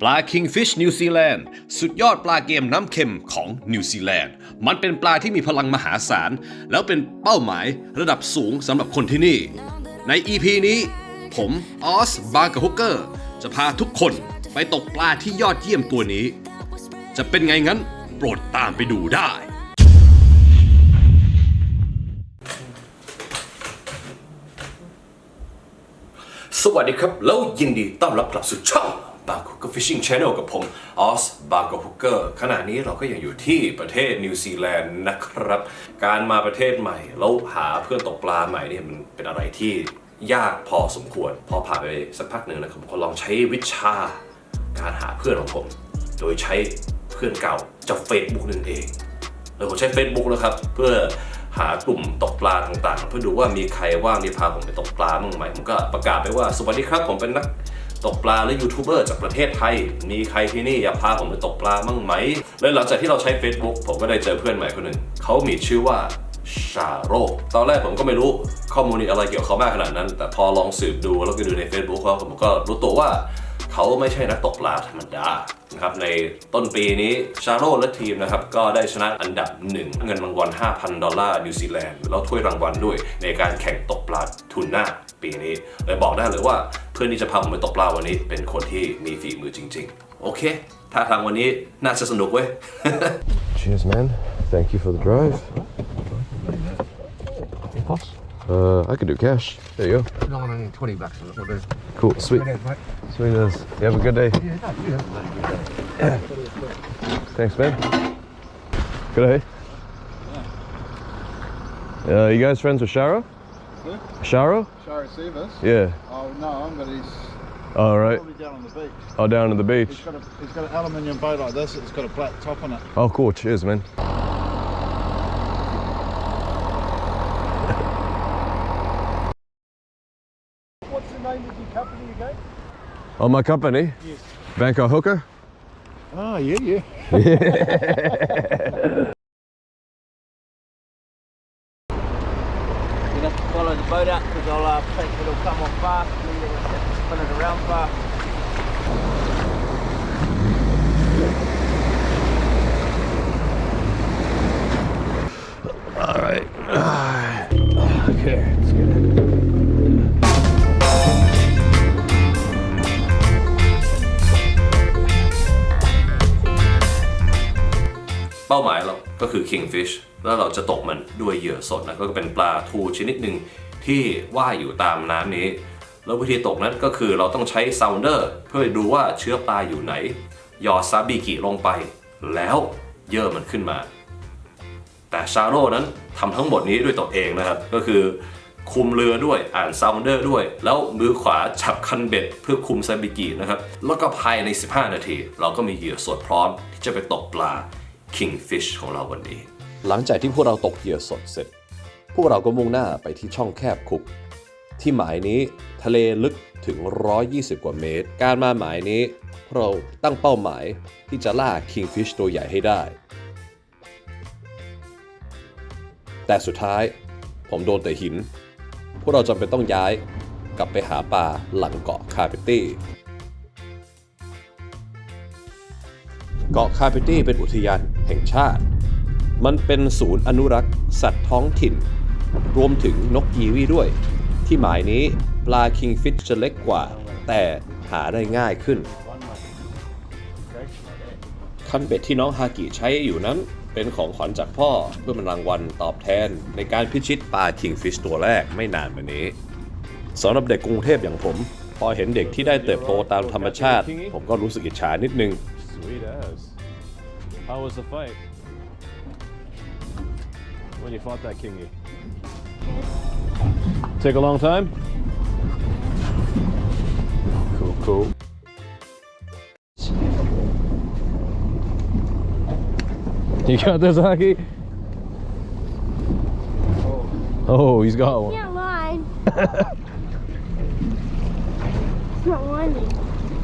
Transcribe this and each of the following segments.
ปลา Kingfish นิวซีแลนด์สุดยอดปลาเกมน้ำเค็มของนิวซีแลนด์มันเป็นปลาที่มีพลังมหาศาล แล้วเป็นเป้าหมายระดับสูงสำหรับคนที่นี่ ใน EP นี้ ผมออสบาร์กฮุกเกอร์ จะพาทุกคนไปตกปลาที่ยอดเยี่ยมตัวนี้ จะเป็นไงงั้นโปรดตามไปดูได้ สวัสดีครับ แล้วยินดีต้อนรับกลับสู่ช่อง บางกอกฟิชชิ่งช n นลกับผมออสบางกอกฮุกเกอร์ขณะนี้เราก็ยังอยู่ที่ประเทศนิวซีแลนด์นะครับ การมาประเทศใหม่ แล้วหาเพื่อนตกปลาใหม่เนี่ยมันเป็นอะไรที่ยากพอสมควร พอผ่านไปสักพักหนึ่งนะครับผมก็ลองใช้วิชาการหาเพื่อนของผม โดยใช้เพื่อนเก่าจากเฟซบุ๊กนั่นเองแล้วผมใช้ Facebook นะครับ เพื่อหากลุ่มตกปลาต่างๆ เพื่อดูว่ามีใครว่างที่พาผมไปตกปลาบ้างไหมผมก็ประกาศไปว่าสวัสดีครับผมเป็นนัก ตกปลาและยูทูบเบอร์จากประเทศไทย มีใครที่นี่อยากพาผมไปตกปลาบ้างไหม และหลังจากที่เราใช้ Facebook ผมก็ได้เจอเพื่อนใหม่คนหนึ่ง เขามีชื่อว่าชาโรตอนแรกผมก็ไม่รู้ข้อมูลอะไรเกี่ยวกับเขามากขนาดนั้น แต่พอลองสืบดูแล้วก็ดูใน Facebook เขาผมก็รู้ตัวว่า เขาไม่ใช่นักตกปลาธรรมดานะครับในต้นปีนี้ชาโรและทีมนะครับก็ได้ชนะอันดับหนึ่งเงินรางวัล 5,000 ดอลลาร์นิวซีแลนด์แล้วถ้วยรางวัลด้วยในการแข่งตกปลาทูน่าปีนี้เลยบอกได้เลยว่าเพื่อนที่จะพาผมไปตกปลาวันนี้ เป็นคนที่มีฝีมือจริง ๆ โอเคถ้าทางวันนี้น่าจะสนุกเว้ย Cheers, man. Thank you for the drive. Boss? Uh, I could do cash. There you go. 920 bucks will do. Cool. Sweet. Good mate. Sweet as. You have a good day. Yeah, no, yeah. Thanks, man. Good day. Uh, you guys friends with Sharo? Sharo? Shari Severs? Yeah. Oh no, I'm, but he's All right. probably down on the beach. Oh, down to the He's beach. got a he's got an aluminium boat like this. It's got a black top on it. Oh, cool. Cheers, man. What's the name of your company again? Oh, my company? Yes. Bangkok Hooker? Oh yeah, yeah. You have to follow the boat out because I'll uh, think it'll come off fast and then you'll have to spin it around fast. All right. Okay, let's get it. เป้าหมายเราก็คือ kingfish แล้วเราจะตกมันด้วยเหยื่อสดนะก็เป็นปลาทูชนิดหนึ่งที่ว่ายอยู่ตามน้ำนี้ แล้ววิธีตกนั้นก็คือเราต้องใช้ sounder เพื่อดูว่าเชื้อปลาอยู่ไหนหยอดซาบิกิลงไป แล้วเหยื่อมันขึ้นมา แต่ชาโร่นั้นทำทั้งหมดนี้ด้วยตัวเองนะครับ ก็คือคุมเรือด้วยอ่านซาวเดอร์ด้วย แล้วมือขวาจับคันเบ็ดเพื่อคุมซาบิกินะครับ แล้วก็ภายใน 15 นาที เราก็มีเหยื่อสดพร้อมที่จะไปตกปลา kingfish ของเราวันนี้ หลังจากที่พวกเราตกเหยื่อสดเสร็จ พวกเราก็มุ่งหน้าไปที่ช่องแคบคุก ที่หมายนี้ทะเลลึกถึง 120 กว่าเมตร การมาหมายนี้เราตั้งเป้าหมายที่จะล่า kingfish ตัวใหญ่ให้ได้ แต่สุดท้ายผมโดนแต่หิน พวกเราจำเป็นต้องย้ายกลับไปหาปลาหลังเกาะคาเปตี้ เกาะคาเปตี้เป็นอุทยานแห่งชาติ มันเป็นศูนย์อนุรักษ์สัตว์ท้องถิ่น รวมถึงนกกีวีด้วย ที่หมายนี้ปลาคิงฟิชจะเล็กกว่า แต่หาได้ง่ายขึ้น คันเบ็ดที่น้องฮากิใช้อยู่นั้นเป็นของขวัญจากพ่อเพื่อเป็นรางวัลตอบแทนในการพิชิตปลาคิงฟิชตัวแรกไม่นานมานี้สำหรับเด็กกรุงเทพอย่างผม พอเห็นเด็กที่ได้เติบโตตามธรรมชาติ ผมก็รู้สึกอิจฉานิดนึง Sweet as. How was the fight? When you fought that kingy? Take a long time? Cool, cool. You got this, Aki? Oh, he's got one. Can't lie. it's not whining.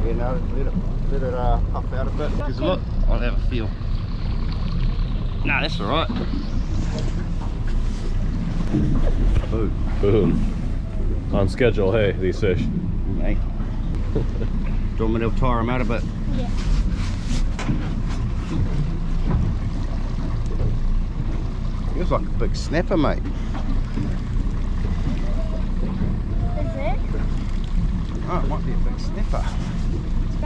Yeah, no, let it let it uh, puff out a bit. Because look, I'll have a feel. Nah, that's all right. Boom. Boom. On schedule, hey, these fish. Mate. Do you want me to tire them out a bit? Yeah. Feels like a big snapper, mate. Is it? Oh, it might be a big snapper.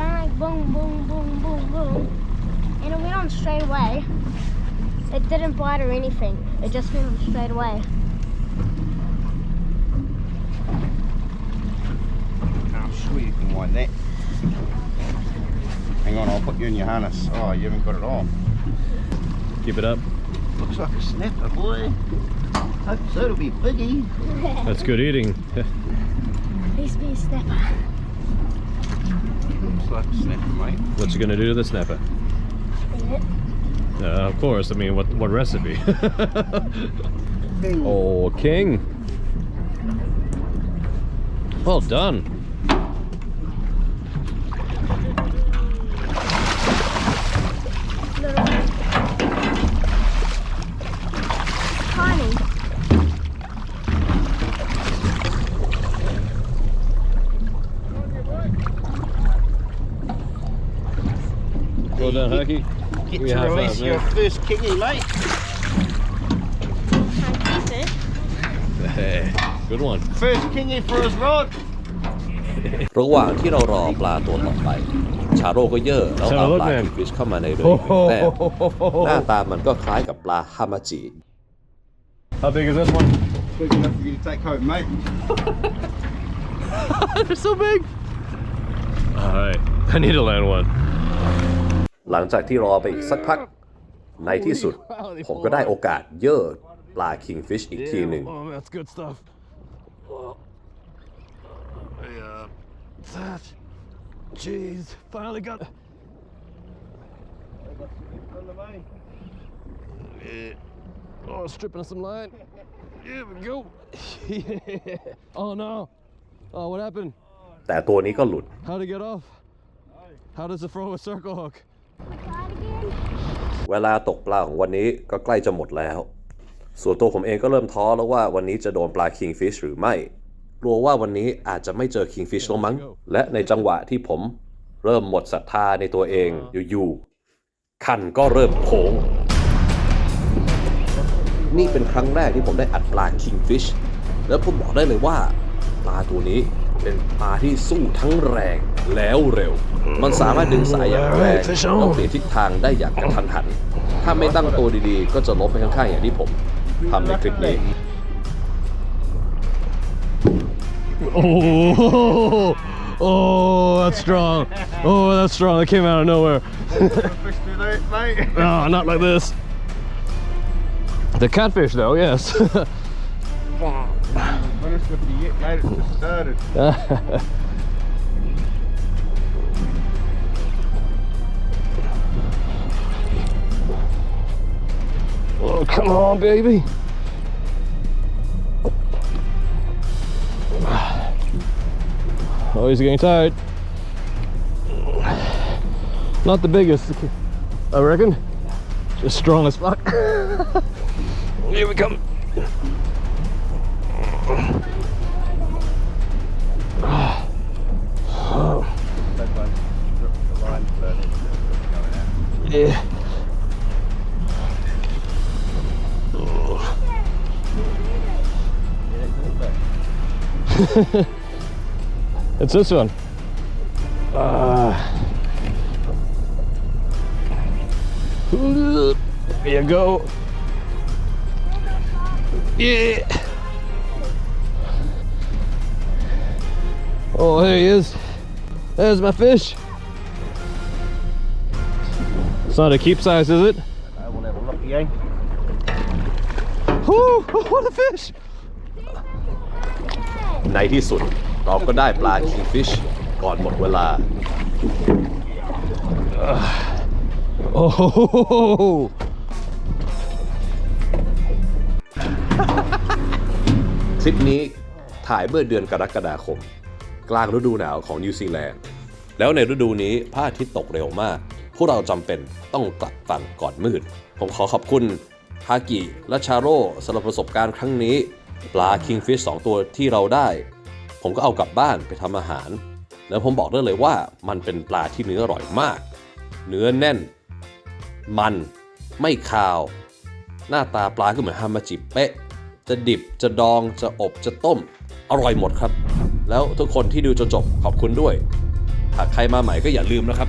It's going like boom, boom, boom, boom, boom. And it went on straight away. It didn't bite or anything. It just went on straight away. I'm sure you can wind that. Hang on, I'll put you in your harness. Oh, you haven't got it on. Keep it up. Looks like a snapper, boy. Hope so, it'll be biggie. That's good eating. Please be a snapper. Looks like snapper, mate. What's you gonna do to the snapper? Is it? Uh, of course. I mean, what what recipe? oh, king. Well done. Well done, Haki. Get We to have release that, your mate. first kingy, mate. Can't keep it. Hey, good one. First kingy for his rod. ระหว่างที่เรารอปลาตัวต่อไป ชาโร่ก็เย่อแล้วเอาปลา Charlotte, man. คิงฟิชเข้ามาในเรืออีกหนึ่งแต้มหน้าตามันก็คล้ายกับปลาฮามาจิ How big is this one? Big enough for you to take home, mate. They're so big. All right, I need to land one. หลังจากที่รอไปอีกสักพัก ในที่สุด ผมก็ได้โอกาสเย่อปลาคิงฟิชอีกทีหนึ่ง Oh, that's good stuff. Yeah, that. Jeez, finally got. Yeah. Oh, stripping some line. Here we go. yeah. Oh no. Oh, what happened? แต่ตัวนี้ก็หลุด How to get off? How does it throw a circle hook? เวลาตกปลาของวันนี้ก็ใกล้จะหมดแล้ว ส่วนตัวผมเองก็เริ่มท้อแล้วว่าวันนี้จะโดนปลาคิงฟิชหรือไม่ กลัวว่าวันนี้อาจจะไม่เจอคิงฟิชแล้วมั้ง และในจังหวะที่ผมเริ่มหมดศรัทธาในตัวเองอยู่ๆคันก็เริ่มโค้ง นี่เป็นครั้งแรกที่ผมได้อัดปลาคิงฟิช แล้วผมบอกได้เลยว่าปลาตัวนี้ เป็นปลาที่สู้ทั้งแรงแล้วเร็ว มันสามารถดึงสายอย่างแรง fish on แล้วเปลี่ยนทิศทางได้อย่างกระทันหัน ถ้าไม่ตั้งตัวดีๆ ก็จะล้มไปข้างๆอย่างที่ผมทำในคลิปนี้ Oh, oh, that's strong. Oh, that's strong. That came out of nowhere. Fish too late, mate. No, not like this. The catfish, though, yes. Just started. oh, come on, baby. Oh, he's getting tired. Not the biggest, I reckon. Just strong as fuck. Here we come. Yeah. It's this one. Ah. Here you go. Yeah. Oh, there he is. There's my fish. It's not a keep size, is it? I will have a look again. Whoo! What a fish! ในที่สุดเราก็ได้ปลาคิงฟิชก่อนหมดเวลา Oh! คลิปนี้ถ่ายเมื่อเดือนกรกฎาคม กลางฤดูหนาวของนิวซีแลนด์ แล้วในฤดูนี้พระอาทิตย์ตกเร็วมากพ วกเราจำเป็นต้องกลับฝั่งก่อนมืด ผมขอขอบคุณฮากิและชาโร่สำหรับประสบการณ์ครั้งนี้ ปลาคิงฟิช2ตัวที่เราได้ ผมก็เอากลับบ้านไปทำอาหาร แล้วผมบอกได้เลยว่ามันเป็นปลาที่เนื้ออร่อยมาก เนื้อแน่น มันไม่คาว หน้าตาปลาก็เหมือนฮามาจิเป๊ะ จะดิบจะดองจะอบจะต้ม อร่อยหมดครับ แล้วทุกคนที่ดูจนจบขอบคุณด้วย หากใครมาใหม่ก็อย่าลืมนะครับ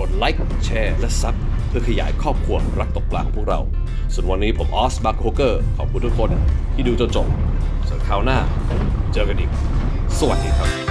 กดไลค์แชร์และซับเพื่อขยายครอบครัวรักตกปลาของพวกเรา ส่วนวันนี้ผมออสบัคโฮเกอร์ขอบคุณทุกคนที่ดูจนจบส่วนคราวหน้า เจอกันอีก สวัสดีครับ